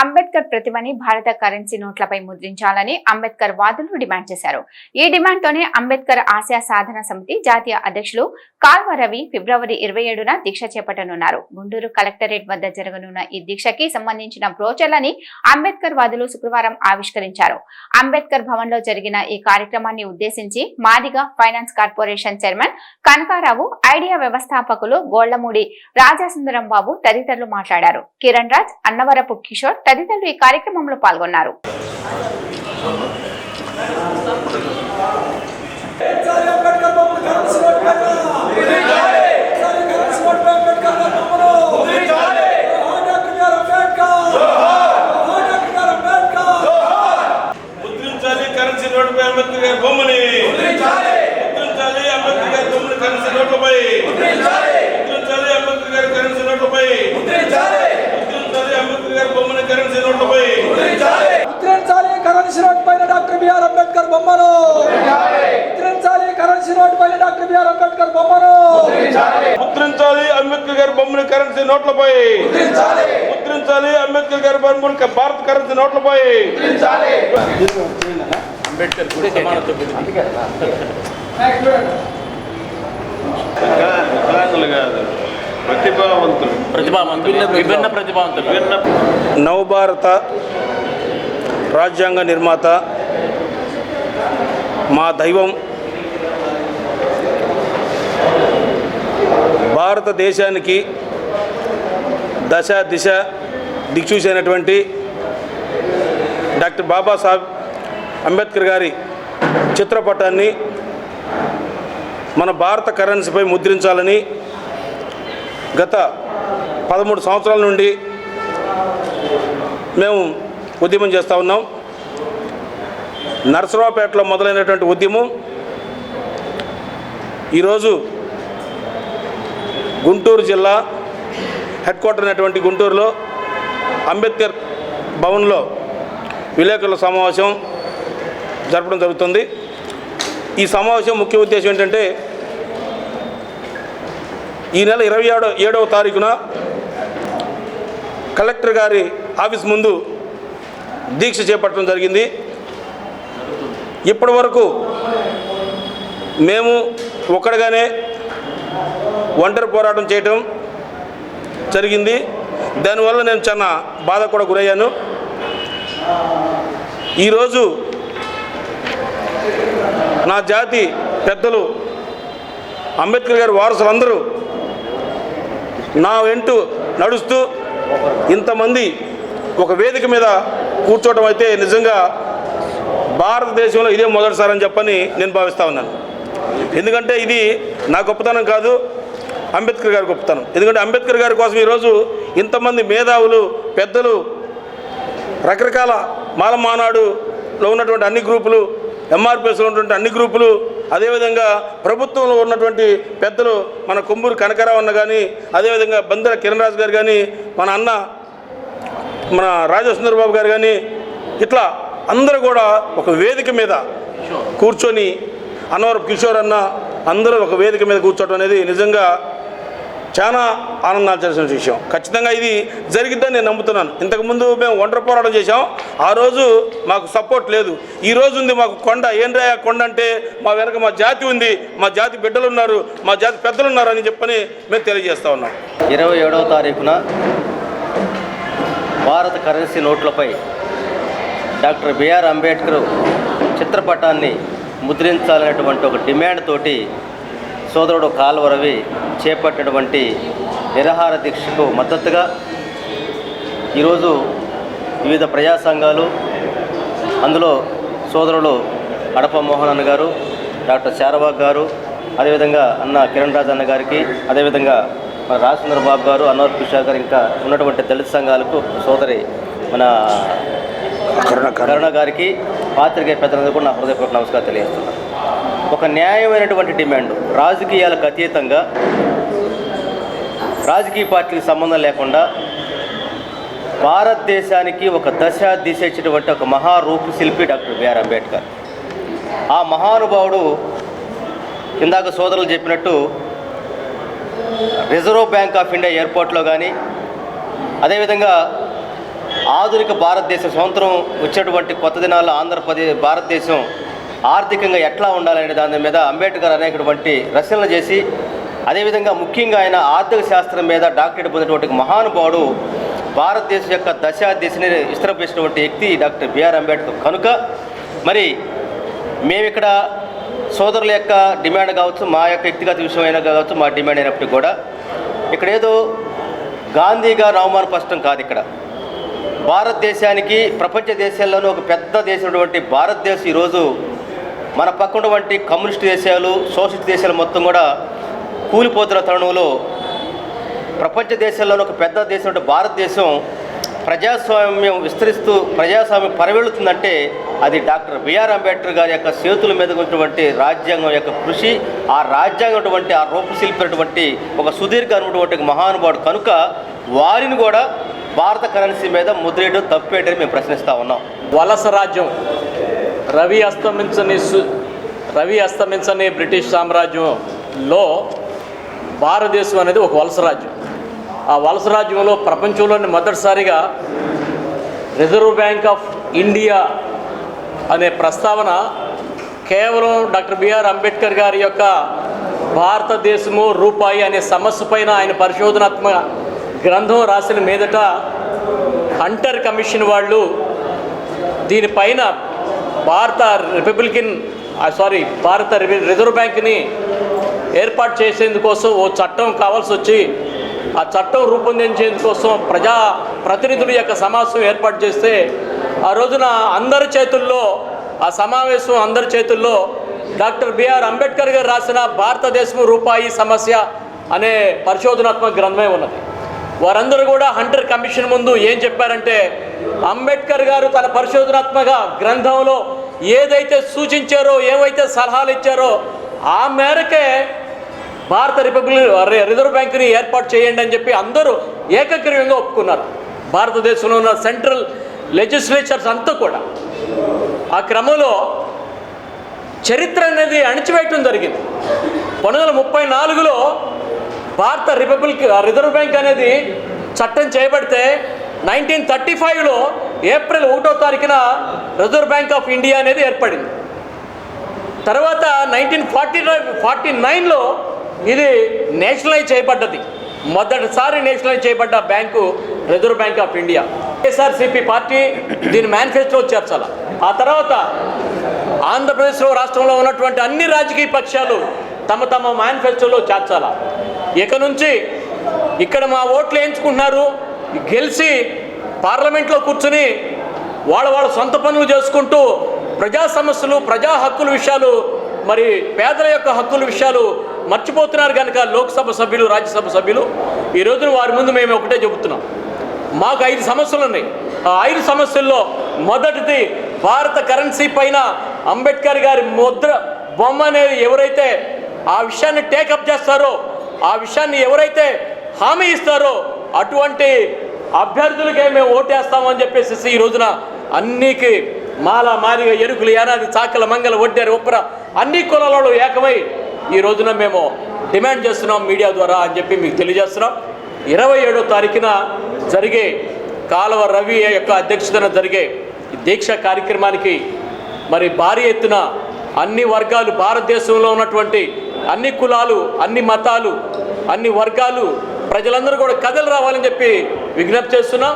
అంబేద్కర్ ప్రతిమని భారత కరెన్సీ నోట్లపై ముద్రించాలని అంబేద్కర్ వాదులు డిమాండ్ చేశారు. ఈ డిమాండ్ తోనే అంబేద్కర్ ఆశయ సాధన సమితి జాతీయ అధ్యక్షులు కాల్వ రవి ఫిబ్రవరి ఇరవై ఏడున దీక్ష చేపట్టనున్నారు. గుంటూరు కలెక్టరేట్ వద్ద జరగనున్న ఈ దీక్షకి సంబంధించిన బ్రోచర్లని అంబేద్కర్ వాదులు శుక్రవారం ఆవిష్కరించారు. అంబేద్కర్ భవన్లో జరిగిన ఈ కార్యక్రమాన్ని ఉద్దేశించి Madiga finance corporation chairman Kanakarao idea వ్యవస్థాపకులు గోళ్ళమూడి రాజాసుందరం బాబు తదితరులు మాట్లాడారు. కిరణ్ రాజ్ అన్నవరపు కిషోర్ తదితరులు ఈ కార్యక్రమంలో పాల్గొన్నారు. బొమ్మను అంబేద్కర్ గారి ముద్రించాలి. కరెన్సీ అంబేద్కర్ గారి బొమ్మని ముద్రించాలి కరెన్సీ నోట్లపై ముద్రించాలి. అంబేద్కర్ గారి కరెన్సీ నోట్లపై ముద్రించాలి అంబేద్కర్ గారి బొమ్మని కరెన్సీ నోట్లపై ముద్రించాలి కరెన్సీ నోట్ పైన డాక్టర్ బిఆర్ అంబేద్కర్ బొమ్మను. ముద్రించాలి కరెన్సీ నోట్ పైన డాక్టర్ బిఆర్ అంబేద్కర్ బొమ్మను. ముద్రించాలి అంబేద్కర్ గారి బొమ్మని కరెన్సీ నోట్లపై ముద్రించాలి అంబేద్కర్ గారి బొమ్మని భారత కరెన్సీ నోట్లపై అంబేద్కర్ గుడి సమానత్వం కాదులు కాదు. ప్రతిభావంతులు ప్రతిభావంతులు విభిన్న ప్రతిభావంతులు. విభిన్న నవభారత రాజ్యాంగ నిర్మాత మా దైవం భారతదేశానికి దశ దిశ దిక్సూచైనటువంటి డాక్టర్ బాబాసాహెబ్ అంబేద్కర్ గారి చిత్రపటాన్ని మన భారత కరెన్సీపై ముద్రించాలని గత పదమూడు సంవత్సరాల నుండి మేము ఉద్యమం చేస్తూ ఉన్నాం. నరసరావుపేటలో మొదలైనటువంటి ఉద్యమం ఈరోజు గుంటూరు జిల్లా హెడ్ క్వార్టర్ అయినటువంటి గుంటూరులో అంబేద్కర్ భవన్లో విలేకరుల సమావేశం జరపడం జరుగుతుంది. ఈ సమావేశం ముఖ్య ఉద్దేశం ఏంటంటే ఈ నెల ఇరవై ఏడో ఏడవ తారీఖున కలెక్టర్ గారి ఆఫీస్ ముందు దీక్ష చేపట్టడం జరిగింది. ఇప్పటి వరకు మేము ఒక్కడిగానే ఒంటరి పోరాటం చేయటం జరిగింది. దానివల్ల నేను చాలా బాధ కూడా గురయ్యాను. ఈరోజు నా జాతి పెద్దలు అంబేద్కర్ గారి వారసులందరూ నా వెంట నడుస్తూ ఇంతమంది ఒక వేదిక మీద కూర్చోవడం అయితే నిజంగా భారతదేశంలో ఇదే మొదటిసారి అని చెప్పని నేను భావిస్తా ఉన్నాను. ఎందుకంటే ఇది నా గొప్పతనం కాదు అంబేద్కర్ గారి గొప్పతనం. ఎందుకంటే అంబేద్కర్ గారి కోసం ఈరోజు ఇంతమంది మేధావులు పెద్దలు రకరకాల మాల మానాడులో ఉన్నటువంటి అన్ని గ్రూపులు ఎంఆర్పిఎస్లో ఉన్నటువంటి అన్ని గ్రూపులు అదేవిధంగా ప్రభుత్వంలో ఉన్నటువంటి పెద్దలు మన కొమ్మూరు కనకరావు అన్న కానీ అదేవిధంగా బందర కిరణ్ రాజు గారు కానీ మన అన్న మన రాజేశ్వర గారు కానీ ఇట్లా అందరూ కూడా ఒక వేదిక మీద కూర్చొని అన్నవరపు కిషోర్ అన్న అందరూ ఒక వేదిక మీద కూర్చోవడం అనేది నిజంగా చాలా ఆనందించాల్సిన విషయం. ఖచ్చితంగా ఇది జరిగిద్దని నేను నమ్ముతున్నాను. ఇంతకుముందు మేము ఒంటరి పోరాటం చేశాం. ఆ రోజు మాకు సపోర్ట్ లేదు. ఈ రోజు ఉంది మాకు కొండ. ఏం రాయ కొండ అంటే మా వెనక మా జాతి ఉంది. మా జాతి బిడ్డలు ఉన్నారు. మా జాతి పెద్దలు ఉన్నారు అని చెప్పని మేము తెలియజేస్తా ఉన్నాం. ఇరవై ఏడవ తారీఖున భారత కరెన్సీ నోట్లపై డాక్టర్ బిఆర్ అంబేద్కర్ చిత్రపటాన్ని ముద్రించాలనేటువంటి ఒక డిమాండ్ తోటి సోదరుడు కాల్వరవి చేపట్టినటువంటి నిరహార దీక్షకు మద్దతుగా ఈరోజు వివిధ ప్రజా సంఘాలు అందులో సోదరులు అడప మోహన్ అన్న గారు డాక్టర్ శారవాగ్ గారు అదేవిధంగా అన్న కిరణ్ రాజ్ అన్న గారికి అదేవిధంగా మన రాజేంద్ర బాబు గారు అన్వర్ కిషోర్ గారు ఇంకా ఉన్నటువంటి దళిత సంఘాలకు సోదరి మన కరుణ గారికి పాత్రికేయ పెద్దలందరూ కూడా నా హృదయపూర్వక నమస్కారం తెలియజేస్తున్నాను ఒక న్యాయమైనటువంటి డిమాండ్ రాజకీయాలకు అతీతంగా రాజకీయ పార్టీలకు సంబంధం లేకుండా భారతదేశానికి ఒక దశ దిశ ఇచ్చినటువంటి ఒక మహారూపు శిల్పి డాక్టర్ బిఆర్ అంబేద్కర్. ఆ మహానుభావుడు ఇందాక సోదరులు చెప్పినట్టు రిజర్వ్ బ్యాంక్ ఆఫ్ ఇండియా ఎయిర్పోర్ట్లో కానీ అదేవిధంగా ఆధునిక భారతదేశం స్వతంత్రం వచ్చేటువంటి కొత్త దినాల్లో ఆంధ్రప్రదేశ్ భారతదేశం ఆర్థికంగా ఎట్లా ఉండాలనే దాని మీద అంబేద్కర్ అనేటువంటి రచనలు చేసి అదేవిధంగా ముఖ్యంగా ఆయన ఆర్థిక శాస్త్రం మీద డాక్టరేట్ పొందినటువంటి మహానుభావుడు భారతదేశం యొక్క దశా దిశని విస్తరపించినటువంటి వ్యక్తి డాక్టర్ బిఆర్ అంబేద్కర్. కనుక మరి మేమిక్కడ సోదరుల యొక్క డిమాండ్ కావచ్చు మా యొక్క వ్యక్తిగత విషయమైనా కావచ్చు మా డిమాండ్ అయినప్పటికీ కూడా ఇక్కడ ఏదో గాంధీగా గారు అవమానపరచడం కాదు ఇక్కడ. భారతదేశానికి ప్రపంచ దేశాల్లోనూ ఒక పెద్ద దేశమైనటువంటి భారతదేశం ఈరోజు మన పక్కన ఉన్నటువంటి కమ్యూనిస్ట్ దేశాలు సోషలిస్ట్ దేశాలు మొత్తం కూడా కూలిపోతున్న తరుణంలో ప్రపంచ దేశాల్లోనూ ఒక పెద్ద దేశం అంటే భారతదేశం ప్రజాస్వామ్యం విస్తరిస్తూ ప్రజాస్వామ్యం పరవెళుతుందంటే అది డాక్టర్ బిఆర్ అంబేద్కర్ గారి యొక్క చేతుల మీద ఉన్నటువంటి రాజ్యాంగం యొక్క కృషి ఆ రాజ్యాంగం అటువంటి ఆ రూపశిల్పినటువంటి ఒక సుదీర్ఘ అనుటువంటి మహానుభావుడు. కనుక వారిని కూడా భారత కరెన్సీ మీద ముద్రేయడం తప్పేటని మేము ప్రశ్నిస్తూ ఉన్నాం. వలస రాజ్యం రవి అస్తమించని రవి అస్తమించని బ్రిటిష్ సామ్రాజ్యంలో భారతదేశం అనేది ఒక వలస రాజ్యం. ఆ వలస రాజ్యంలో ప్రపంచంలోని మొదటిసారిగా రిజర్వ్ బ్యాంక్ ఆఫ్ ఇండియా అనే ప్రస్తావన కేవలం డాక్టర్ బిఆర్ అంబేద్కర్ గారి యొక్క భారతదేశము రూపాయి అనే సమస్య పైన ఆయన పరిశోధనాత్మక గ్రంథం రాసిన మీదట హంటర్ కమిషన్ వాళ్ళు దీనిపైన భారత రిపబ్లికన్ సారీ భారత రిజర్వ్ బ్యాంక్ని ఏర్పాటు చేసేందుకోసం ఓ చట్టం కావాల్సి వచ్చి ఆ చట్టం రూపొందించేందుకోసం ప్రజా ప్రతినిధుల యొక్క సమావేశం ఏర్పాటు చేస్తే ఆ రోజున అందరి చేతుల్లో ఆ సమావేశం అందరి చేతుల్లో డాక్టర్ బిఆర్ అంబేద్కర్ గారు రాసిన భారతదేశం రూపాయి సమస్య అనే పరిశోధనాత్మక గ్రంథమే ఉన్నది. వారందరూ కూడా హంటర్ కమిషన్ ముందు ఏం చెప్పారంటే అంబేద్కర్ గారు తన పరిశోధనాత్మక గ్రంథంలో ఏదైతే సూచించారో ఏవైతే సలహాలు ఇచ్చారో ఆ మేరకే భారత రిపబ్లిక్ రిజర్వ్ బ్యాంకుని ఏర్పాటు చేయండి అని చెప్పి అందరూ ఏకగ్రీవంగా ఒప్పుకున్నారు. భారతదేశంలో ఉన్న సెంట్రల్ లెజిస్లేచర్స్ అంతా కూడా. ఆ క్రమంలో చరిత్ర అనేది అణిచివేయటం జరిగింది. పంతొమ్మిది వందల ముప్పై నాలుగులో భారత రిపబ్లిక్ రిజర్వ్ బ్యాంక్ అనేది చట్టం చేయబడితే నైన్టీన్ థర్టీ ఫైవ్లో ఏప్రిల్ ఒకటో తారీఖున రిజర్వ్ బ్యాంక్ ఆఫ్ ఇండియా అనేది ఏర్పడింది. తర్వాత నైన్టీన్ ఫార్టీ ఫార్టీ నైన్లో ఇది నేషనలైజ్ చేయబడ్డది. మొదటిసారి నేషనలైజ్ చేయబడ్డ bank reserve bank of India. SRCP party దీని మేనిఫెస్టో చేర్చాల. ఆ తర్వాత ఆంధ్రప్రదేశ్లో రాష్ట్రంలో ఉన్నటువంటి అన్ని రాజకీయ పక్షాలు తమ తమ మేనిఫెస్టోలో చేర్చాల. ఇక నుంచి ఇక్కడ మా ఓట్లు వేయించుకుంటున్నారు గెలిచి పార్లమెంట్లో కూర్చుని వాళ్ళ వాళ్ళ సొంత పనులు చేసుకుంటూ ప్రజా సమస్యలు ప్రజా హక్కుల విషయాలు మరి పేదల యొక్క హక్కుల విషయాలు మర్చిపోతున్నారు కనుక లోక్సభ సభ్యులు రాజ్యసభ సభ్యులు ఈ రోజున వారి ముందు మేము ఒకటే చెబుతున్నాం. మాకు ఐదు సమస్యలు ఉన్నాయి. ఆ ఐదు సమస్యల్లో మొదటిది భారత కరెన్సీ పైన అంబేద్కర్ గారి ముద్ర బొమ్మ అనేది ఎవరైతే ఆ విషయాన్ని టేకప్ చేస్తారో ఆ విషయాన్ని ఎవరైతే హామీ ఇస్తారో అటువంటి అభ్యర్థులకే మేము ఓటేస్తామని చెప్పేసి ఈ రోజున అన్నికి మాల మారిగా ఎరుకులు ఏనాది చాకల మంగళ ఒడ్డెర ఉప్పర అన్ని కులాలలో ఏకమై ఈ రోజున మేము డిమాండ్ చేస్తున్నాం మీడియా ద్వారా అని చెప్పి మీకు తెలియజేస్తున్నాం. ఇరవై ఏడో తారీఖున జరిగే కాలువ రవి యొక్క అధ్యక్షతన జరిగే దీక్ష కార్యక్రమానికి మరి భారీ ఎత్తున అన్ని వర్గాలు భారతదేశంలో ఉన్నటువంటి అన్ని కులాలు అన్ని మతాలు అన్ని వర్గాలు ప్రజలందరూ కూడా కథలు రావాలని చెప్పి విజ్ఞప్తి చేస్తున్నాం.